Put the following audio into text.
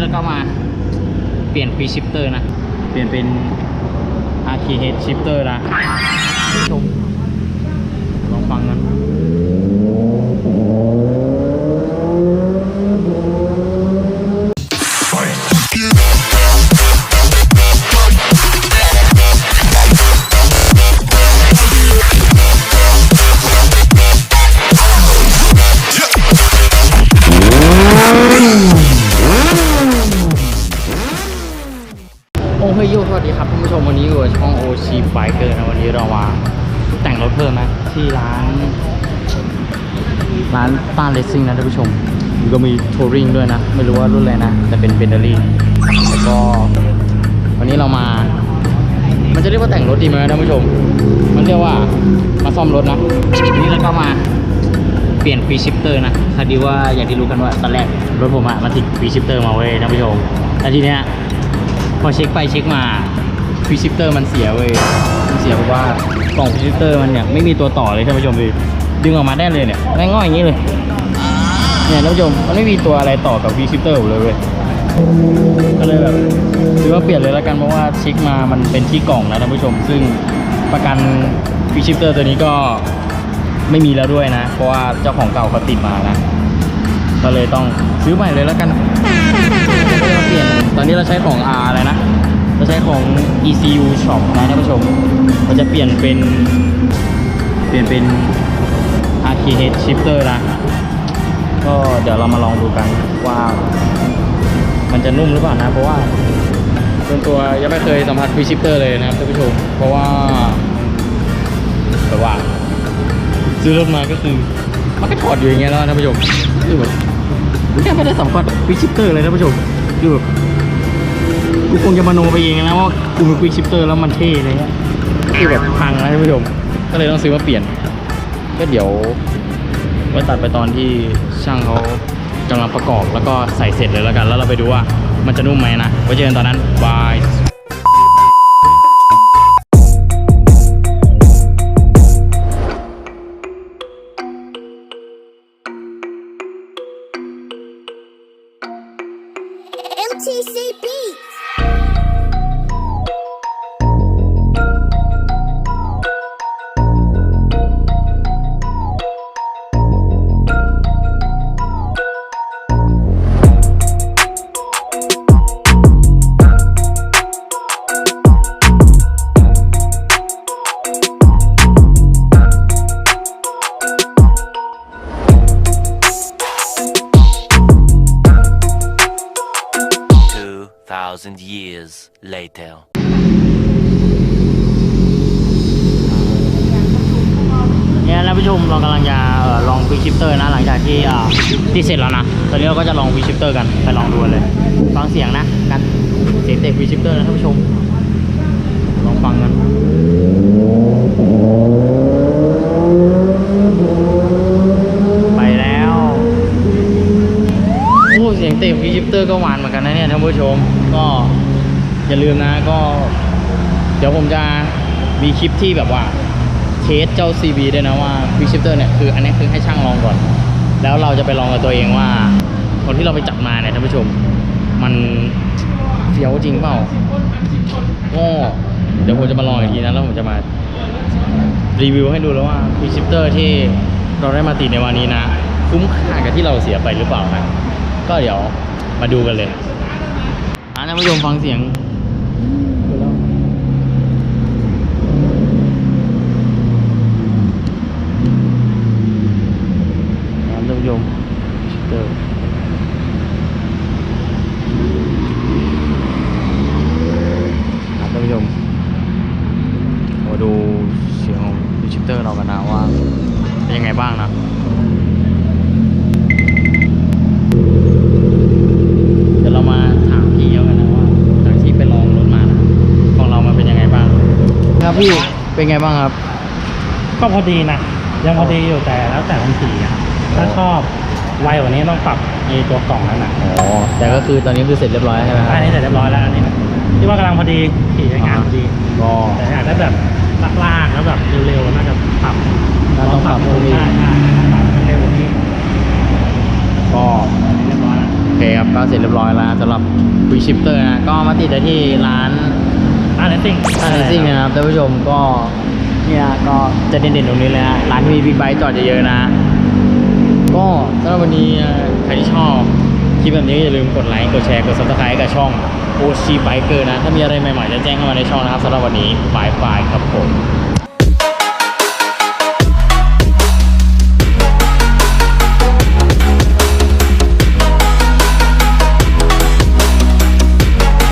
แล้วก็มาเปลี่ยนปีชิปเตอร์นะ เปลี่ยนเป็น RKH shifter นะชม ฮ้ยโยสวัสดีครับท่านผู้ชมวันนี้อยู่ช่องโอชีไบเกอร์นะวันนี้เรามาแต่งรถเพิ่มนะที่ร้าน ร้านต้านเลสซิ่งนะท่านผู้ชมก็มีทัวริงด้วยนะ ไม่รู้ว่ารุ่นอะไรนะ แต่เป็นเบนเดอรี่แล้วก็วันนี้เรามา มันจะเรียกว่าแต่งรถดีไหมท่านผู้ชม มันเรียกว่ามาซ่อมรถนะวันนี้เราก็มาเปลี่ยนฟีชิปเตอร์นะคดีว่าอย่างที่รู้กันว่าตอนแรกรถผมอะมันติดฟีชิปเตอร์มาเว้ยท่านผู้ชมแล้วทีเนี้ย พอเช็คไปเช็คมาฟิชิปเตอร์มันเสียเว้ยมันเสียเพราะว่ากล่องฟิชิปเตอร์มันเนี่ยไม่มีตัวต่อเลยท่านผู้ชมดูดึงออกมาได้เลยเนี่ยง่ายๆอย่างนี้เลยเนี่ยท่านผู้ชมมันไม่มีตัวอะไรต่อกับฟิชิปเตอร์เลยเว้ยก็เลยแบบถือว่าเปลี่ยนเลยแล้วกันเพราะว่าเช็คมามันเป็นที่กล่องนะท่านผู้ชม ซึ่งประกันฟิชิปเตอร์ตัวนี้ก็ไม่มีแล้วด้วยนะ เพราะว่าเจ้าของเก่าเขาติดมานะ ก็เลยต้องซื้อใหม่เลยแล้วกันเราเปลี่ยน ตอนนี้เราใช้ของ R อะไรนะ เราใช้ของ ECU Shop นะท่านผู้ชมเราจะเปลี่ยนเป็น เปลี่ยนเป็น RKH Shifter นะ ก็เดี๋ยวเรามาลองดูกันว่า มันจะนุ่มหรือเปล่านะ เพราะว่าส่วนตัวยังไม่เคยสัมผัส V Shifter เลยนะครับท่านผู้ชม เพราะว่าแบบว่าซื้อรถมาก็คือมันก็ถอดอยู่อย่างเงี้ยแล้วท่านผู้ชมคือแบบแค่ไม่ได้สัมผัสควิชิปเตอร์เลยนะผู้ชมคือแบบ กูคงจะมโนไปเองนะว่ากูมีควิกชิปเตอร์แล้วมันเท่เลยเนี่ยคือแบบพังนะท่านผู้ชม ก็เลยต้องซื้อมาเปลี่ยน ก็เดี๋ยวไว้ตัดไปตอนที่ช่างเขากำลังประกอบแล้วก็ใส่เสร็จเลยแล้วกัน แล้วเราไปดูว่ามันจะนุ่มไหมนะไว้เจอกันตอนนั้นบาย MTC 2,000 years later. เนี่ยนะผู้ชมเรากำลังจะออลองวิชิปเตอร์นะหลังจากที่ที่เสร็จแล้วนะ ตอนนี้เราก็จะลองวิชิปเตอร์กันไปลองดูเลยฟังเสียงนะกันเสียงเตะควิชิปเตอร์นะท่านผู้ชมลองฟังกัน ไปแล้วโอ้ เสียงเตะควิกชิปเตอร์ก็หวานเหมือนกันนะเนี่ยท่านผู้ชม ก็อย่าลืมนะก็ เดี๋ยวผมจะมีคลิปที่แบบว่าเทสเจ้า CB ด้วยนะว่าฟิชิปเตอร์เนี่ยคืออันนี้คือให้ช่างลองก่อน แล้วเราจะไปลองกับตัวเองว่าคนที่เราไปจับมาเนี่ยท่านผู้ชม มันเฟี้ยวจริงเปล่าก็เดี๋ยวผมจะมาลองอีกทีนะแล้วผมจะมารีวิวให้ดูแล้วว่าฟิชิปเตอร์ที่เราได้มาติดในวันนี้นะ คุ้มค่ากับที่เราเสียไปหรือเปล่านะ ก็เดี๋ยวมาดูกันเลยอะท่านผู้ชมฟังเสียงนะท่านผู้ชมเจอท่านผู้ชมมาดูเสียงของดิจิเตอร์เรากันนะว่าเป็นยังไงบ้างนะ เดี๋ยวเรามาถามพี่เขากันนะว่าหลังที่ไปลองรถมานะของเรามันเป็นยังไงบ้าง ครับ พี่เป็นไงบ้างครับ ก็พอดีนะ ยังพอดีอยู่แต่แล้วแต่คนขี่อะถ้าชอบไวกว่านี้ต้องปรับไอ้ตัวกล่องนั้นนะอ๋อแต่ก็คือตอนนี้คือเสร็จเรียบร้อยใช่ไหมครับอันนี้เสร็จเรียบร้อยแล้วอันนี้นะที่ว่ากำลังพอดีขี่ใช้งานพอดีก็แต่อยากได้แบบลากๆแล้วแบบเร็วๆน่าจะปรับน่าต้องปรับตรงนี้ใช่ใช่ปรับให้เร็วกว่านี้ก็เรียบร้อยแล้วเคครับก็เสร็จเรียบร้อยแล้วสำหรับคุยชิปเตอร์นะก็มาติดได้ที่ร้าน อ่าเลสซิ่งอันซิ่งนะครับท่านผู้ชมก็เนี่ยก็จะเด่นๆตรงนี้เลยนะร้านมีบิ๊กไบค์จอดเยอะๆนะ ก็สำหรับวันนี้ใครที่ชอบคลิปแบบนี้อย่าลืมกดไลค์กดแชร์กด subscribe กับช่อง OC Biker นะ ถ้ามีอะไรใหม่ๆจะแจ้งเข้ามาในช่องนะครับสำหรับวันนี้บายบายครับผม